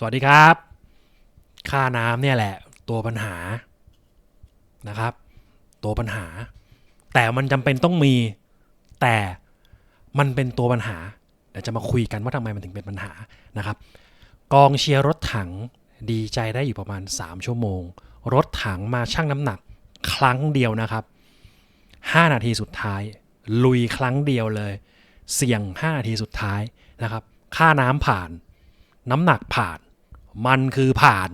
สวัสดีครับ ค่าน้ำเนี่ยแหละ ตัวปัญหานะครับ ตัวปัญหา แต่มันจำเป็นต้องมี แต่มันเป็นตัวปัญหาเดี๋ยวจะมาคุยกันว่าทำไมมันถึงเป็นปัญหานะครับ กองเชียร์รถถังดีใจได้อยู่ประมาณ 3 ชั่วโมง รถถังมาชั่งน้ำหนักครั้งเดียวนะครับ 5 นาทีสุดท้าย ลุยครั้งเดียวเลย เสี่ยง 5 นาทีสุดท้ายนะครับ ค่าน้ำผ่าน น้ำหนักผ่าน มันคือผ่าน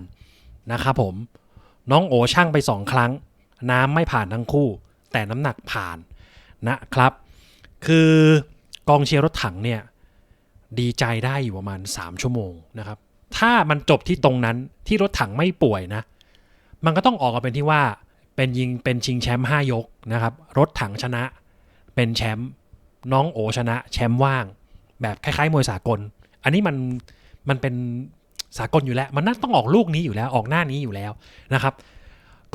นะครับผมน้องโอช่างไป2ครั้ง น้ำไม่ผ่านทั้งคู่ แต่น้ำหนักผ่านนะครับ คือกองเชียร์รถถังเนี่ยดีใจได้อยู่ประมาณ 3 ชั่วโมงนะครับ ถ้ามันจบที่ตรงนั้นที่รถถังไม่ป่วยนะ มันก็ต้องออกมาเป็นที่ว่าเป็นยิงเป็นชิงแชมป์5ยกนะครับ รถถังชนะ เป็นแชมป์น้องโอชนะ แชมป์ว่าง แบบคล้ายๆมวยสากล อันนี้มันมันเป็น สากลอยู่แล้ว มันน่าต้องออกลูกนี้อยู่แล้วออกหน้านี้อยู่แล้วนะครับ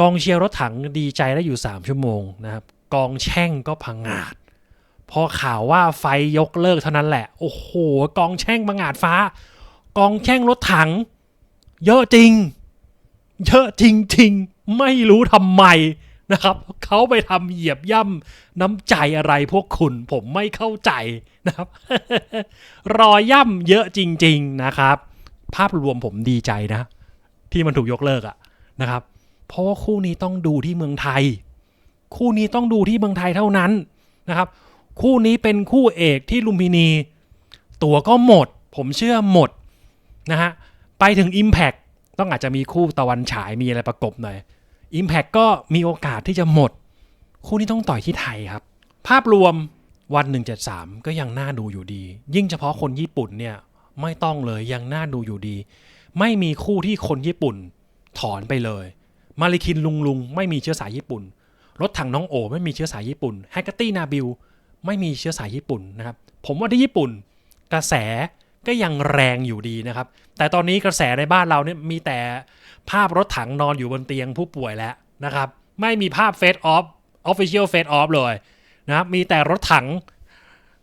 กองเชียร์รถถังดีใจได้อยู่ 3 ชั่วโมงนะครับ กองแช่งก็พังงาด พอข่าวว่าไฟยกเลิกเท่านั้นแหละ โอ้โห กองแช่งพังงาดฟ้า กองแช่งรถถัง เยอะจริง เยอะจริงๆไม่รู้ทำไมนะครับเขาไปทำเหยียบย่ำน้ำใจอะไรพวกคุณผมไม่เข้าใจนะครับ รอย่ำเยอะจริง ๆนะครับ ภาพรวมผมดีใจนะ ที่มันถูกยกเลิกอะนะครับ เพราะว่าคู่นี้ต้องดูที่เมืองไทย คู่นี้ต้องดูที่เมืองไทยเท่านั้นนะครับ คู่นี้เป็นคู่เอกที่ลุมพินี ตั๋วก็หมด ผมเชื่อหมดนะฮะไปถึง Impact ต้องอาจจะมีคู่ตะวันฉายมีอะไรประกบหน่อย Impact ก็มีโอกาสที่จะหมด คู่นี้ต้องต่อยที่ไทยครับ ภาพรวมวัน 173 ก็ยังน่าดูอยู่ดี ยิ่งเฉพาะคนญี่ปุ่นเนี่ย ไม่ต้องเลยยังน่าดูอยู่ดี ไม่มีคู่ที่คนญี่ปุ่น ถอนไปเลย มาริคินลุงลุงไม่มีเชื้อสายญี่ปุ่น รถถังน้องโอ ไม่มีเชื้อสายญี่ปุ่นแฮกเกอร์ตี้นาบิลไม่มีเชื้อสายญี่ปุ่นนะครับ ผมว่าที่ญี่ปุ่น กระแสก็ยังแรงอยู่ดีนะครับ แต่ตอนนี้กระแสในบ้านเราเนี่ยมีแต่ภาพรถถังนอนอยู่บนเตียงผู้ป่วยแล้วนะครับ ไม่มีภาพเฟสออฟออฟฟิเชียลเฟสออฟเลยนะครับ มีแต่รถถัง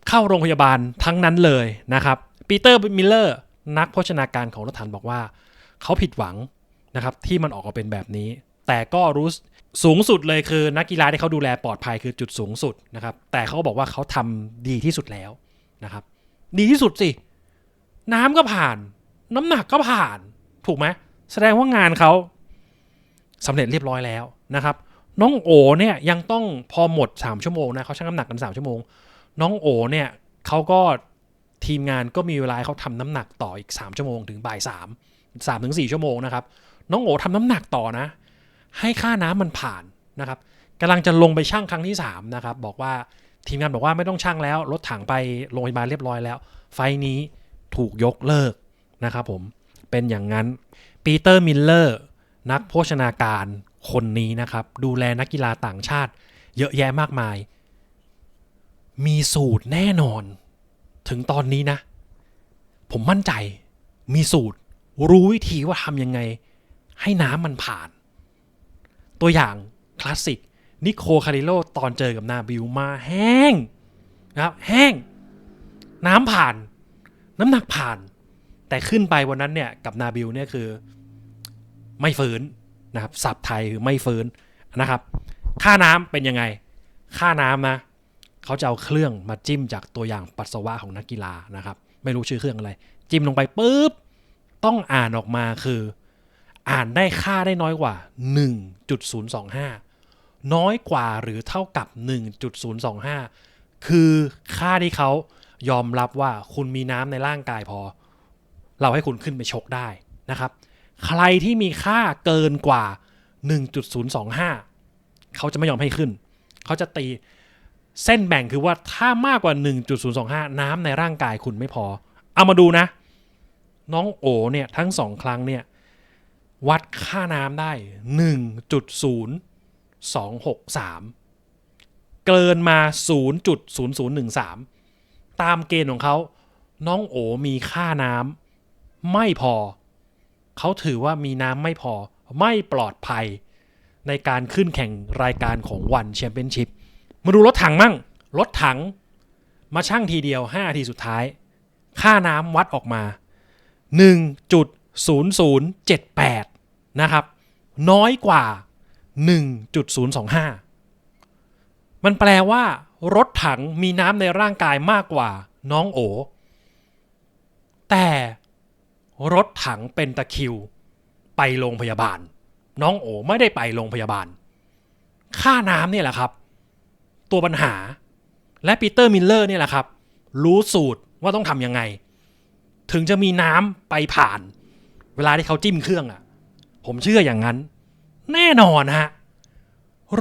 เข้าโรงพยาบาลทั้งนั้นเลยนะครับ ปีเตอร์มิลเลอร์นักโภชนาการของรถถังบอกว่า เขาผิดหวังนะครับที่มันออกมาเป็นแบบนี้ แต่ก็รู้สูงสุดเลยคือนักกีฬาที่เขาดูแลปลอดภัยคือจุดสูงสุดนะครับ แต่เขาบอกว่าเขาทำดีที่สุดแล้วนะครับ ดีที่สุดสิ น้ำก็ผ่าน น้ำหนักก็ผ่าน ถูกไหมแสดงว่างานเขาสำเร็จเรียบร้อยแล้วนะครับ น้องโอเนี่ยยังต้องพอหมด 3 ชั่วโมงนะเขาชั่งน้ำหนักกัน 3 ชั่วโมง น้องโอเนี่ยเขาก็ ทีมงานก็มีเวลาเขาทำน้ำหนักต่ออีก 3 ชั่วโมงถึงบ่าย3 3ถึง4ชั่วโมงนะครับ น้องโอทำน้ำหนักต่อนะ ให้ค่าน้ำมันผ่านนะครับกำลังจะลงไปชั่งครั้งที่3นะครับบอกว่าทีมงานบอกว่าไม่ต้องชั่งแล้วรถถังไปโรงพยาบาลเรียบร้อยแล้ว ไฟนี้ถูกยกเลิกนะครับผมเป็นอย่างนั้นปีเตอร์มิลเลอร์นักโภชนาการคนนี้นะครับ ดูแลนักกีฬาต่างชาติ เยอะแยะมากมาย มีสูตรแน่นอน ถึงตอนนี้นะ ผมมั่นใจมีสูตร รู้วิธีว่าทำยังไง ให้น้ำมันผ่าน ตัวอย่างคลาสสิกนิโคคาริโลตอนเจอกับนาบิลมาแห้งนะครับ แห้ง น้ำผ่าน น้ำหนักผ่าน แต่ขึ้นไปวันนั้นเนี่ยกับนาบิลเนี่ยคือ ไม่ฟื้นนะครับสับไทยคือไม่ฟื้นนะครับ ค่าน้ำเป็นยังไง ค่าน้ำนะ เขาจะเอาเครื่องมาจิ้มจากตัวอย่างปัสสาวะของนักกีฬานะครับ ไม่รู้ชื่อเครื่องอะไร จิ้มลงไปปุ๊บต้องอ่านออกมาคือ อ่านได้ค่าได้น้อยกว่า 1.025 น้อยกว่าหรือเท่ากับ 1.025 คือค่าที่เขายอมรับว่าคุณมีน้ำในร่างกายพอ เราให้คุณขึ้นไปชกได้นะครับ ใครที่มีค่าเกินกว่า 1.025 เขาจะไม่ยอมให้ขึ้น เขาจะตี เส้นแบ่งคือว่าถ้ามากกว่า 1.025 น้ำในร่างกายคุณไม่พอ เอามาดูนะ น้องโอเนี่ยทั้งสองครั้งเนี่ยวัดค่าน้ำได้ 1.0263 เกินมา 0.0013 ตามเกณฑ์ของเขา น้องโอมีค่าน้ำไม่พอ เขาถือว่ามีน้ำไม่พอ ไม่ปลอดภัยในการขึ้นแข่งรายการของวันแชมเปี้ยนชิพ มาดูรถถังมั่ง รถถังมาช่างทีเดียว5ทีสุดท้าย ค่าน้ำวัดออกมา0078 นะครับ น้อยกว่า 1.025 มันแปลว่ารถถังมีน้ำในร่างกายมากกว่าน้องโอ แต่รถถังเป็นตะคิว ไปโรงพยาบาล น้องโอไม่ได้ไปโรงพยาบาล ค่าน้ำเนี่ยแหละครับ ตัวปัญหา และปีเตอร์มิลเลอร์เนี่ยแหละครับ รู้สูตรว่าต้องทำยังไง ถึงจะมีน้ำไปผ่าน เวลาที่เขาจิ้มเครื่องอะ่ะ ผมเชื่ออย่างนั้น แน่นอนฮะ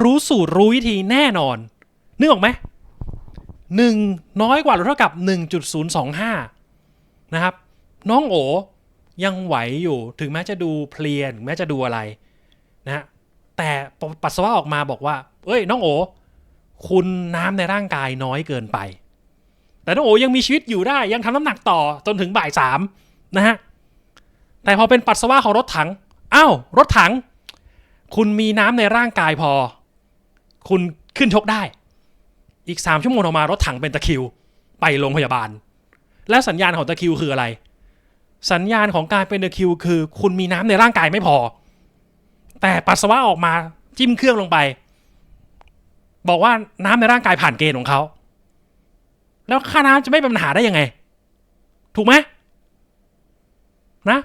รู้สูตรรู้วิธีแน่นอน นึกออกไหมหนึ่งน้อยกว่าหรือเท่ากับ 1.025 นะครับ น้องโอยังไหวอยู่ถึงแม้จะดูเพลียถึงแม้จะดูอะไรนะฮะแต่ปัสสาวะออกมาบอกว่า เอ้ย น้องโอ คุณน้ำในร่างกายน้อยเกินไป แต่น้องโอยังมีชีวิตอยู่ได้ยังทำน้ำหนักต่อจนถึงบ่ายสามนะฮะแต่พอเป็นปัสสาวะของรถถังอ้าวรถถัง คุณมีน้ำในร่างกายพอ คุณขึ้นชกได้ อีกสามชั่วโมงออกมารถถังเป็นตะคิว ไปโรงพยาบาล และสัญญาณของตะคิวคืออะไร สัญญาณของการเป็นตะคิว คือ คุณมีน้ำในร่างกายไม่พอ แต่ปัสสาวะออกมาจิ้มเครื่องลงไป บอกว่าน้ำในร่างกายผ่านเกณฑ์ของเขาแล้วค่าน้ำจะไม่เป็นปัญหาได้ยังไง ถูกไหมนะ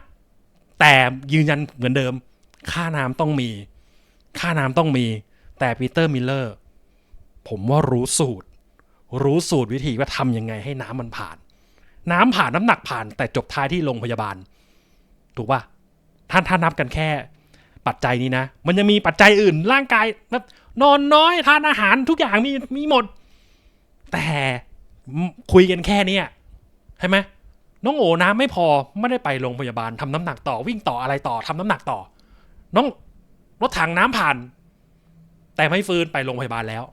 แต่ยืนยันเหมือนเดิม ค่าน้ำต้องมี ค่าน้ำต้องมี แต่ปีเตอร์มิลเลอร์ผมว่ารู้สูตร รู้สูตรวิธีว่าทำยังไงให้น้ำมันผ่าน น้ำผ่านน้ำหนักผ่านแต่จบท้ายที่โรงพยาบาล ถูกป่ะท่านท่านนับกันแค่ ปัจจัยนี้นะ มันยังมีปัจจัยอื่นร่างกายแบบ นอนน้อยทานอาหารทุกอย่างมีมีหมด แต่คุยกันแค่เนี้ยใช่ไหมน้องโอน้ำไม่พอไม่ได้ไปโรงพยาบาลทำน้ำหนักต่อวิ่งต่ออะไรต่อทำน้ำหนักต่อ น้องรถถังน้ำผ่าน แต่ไม่ฟื้นไปโรงพยาบาลแล้ว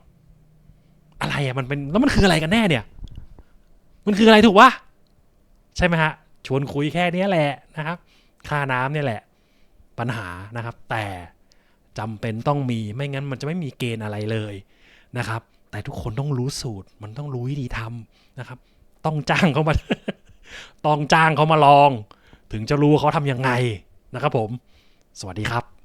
อะไรอะมันเป็นแล้วมันคืออะไรกันแน่เนี่ย มันคืออะไรถูกวะใช่ไหมฮะ ชวนคุยแค่เนี้ยแหละนะครับ ค่าน้ำเนี่ยแหละ ปัญหานะครับ แต่ จำเป็นต้องมีไม่งั้นมันจะไม่มีเกณฑ์อะไรเลยนะครับ แต่ทุกคนต้องรู้สูตร มันต้องรู้วิธีทำนะครับ ต้องจ้างเขามา ต้องจ้างเขามาลอง ถึงจะรู้ว่าเขาทำยังไงนะครับผม สวัสดีครับ